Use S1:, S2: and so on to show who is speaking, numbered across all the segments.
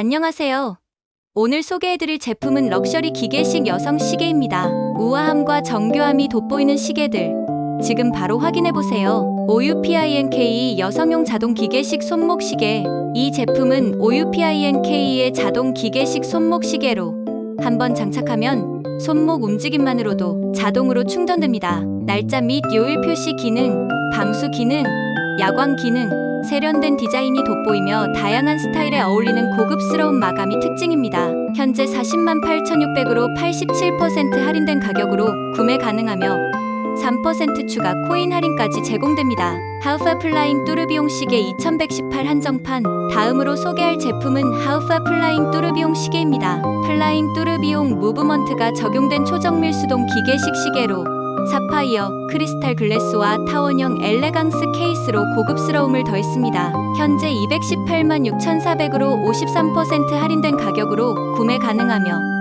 S1: 안녕하세요. 오늘 소개해드릴 제품은 럭셔리 기계식 여성 시계입니다. 우아함과 정교함이 돋보이는 시계들. 지금 바로 확인해보세요. OUPINK 여성용 자동 기계식 손목 시계. 이 제품은 OUPINK의 자동 기계식 손목 시계로 한번 장착하면 손목 움직임만으로도 자동으로 충전됩니다. 날짜 및 요일 표시 기능, 방수 기능, 야광 기능, 세련된 디자인이 돋보이며 다양한 스타일에 어울리는 고급스러운 마감이 특징입니다. 현재 40만 8,600으로 87% 할인된 가격으로 구매 가능하며 3% 추가 코인 할인까지 제공됩니다. 하우파 플라잉 뚜르비용 시계 2118 한정판. 다음으로 소개할 제품은 하우파 플라잉 뚜르비용 시계입니다. 플라잉 뚜르비용 무브먼트가 적용된 초정밀 수동 기계식 시계로 사파이어, 크리스탈 글래스와 타원형 엘레강스 케이스로 고급스러움을 더했습니다. 현재 218만 6,400으로 53% 할인된 가격으로 구매 가능하며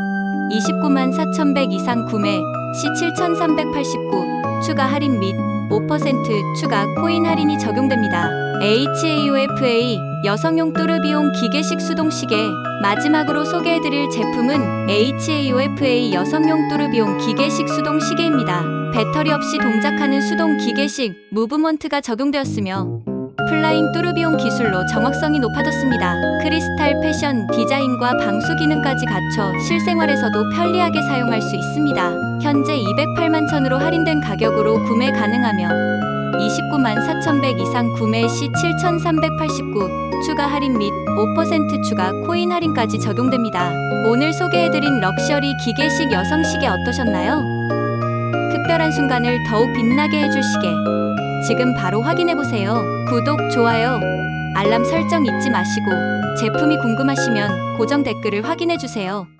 S1: 29만 4,100 이상 구매 시 7,389 추가 할인 및 5% 추가 코인 할인이 적용됩니다. HAUFA 여성용 뚜르비용 기계식 수동시계 마지막으로 소개해드릴 제품은 HAUFA 여성용 뚜르비용 기계식 수동시계입니다. 배터리 없이 동작하는 수동 기계식 무브먼트가 적용되었으며 플라잉 뚜르비용 기술로 정확성이 높아졌습니다. 크리스탈 패션 디자인과 방수 기능까지 갖춰 실생활에서도 편리하게 사용할 수 있습니다. 현재 208만 천으로 할인된 가격으로 구매 가능하며 29만 4,100 이상 구매 시 7,389 추가 할인 및 5% 추가 코인 할인까지 적용됩니다. 오늘 소개해드린 럭셔리 기계식 여성 시계 어떠셨나요? 특별한 순간을 더욱 빛나게 해줄 시계. 지금 바로 확인해보세요. 구독, 좋아요, 알람 설정 잊지 마시고 제품이 궁금하시면 고정 댓글을 확인해주세요.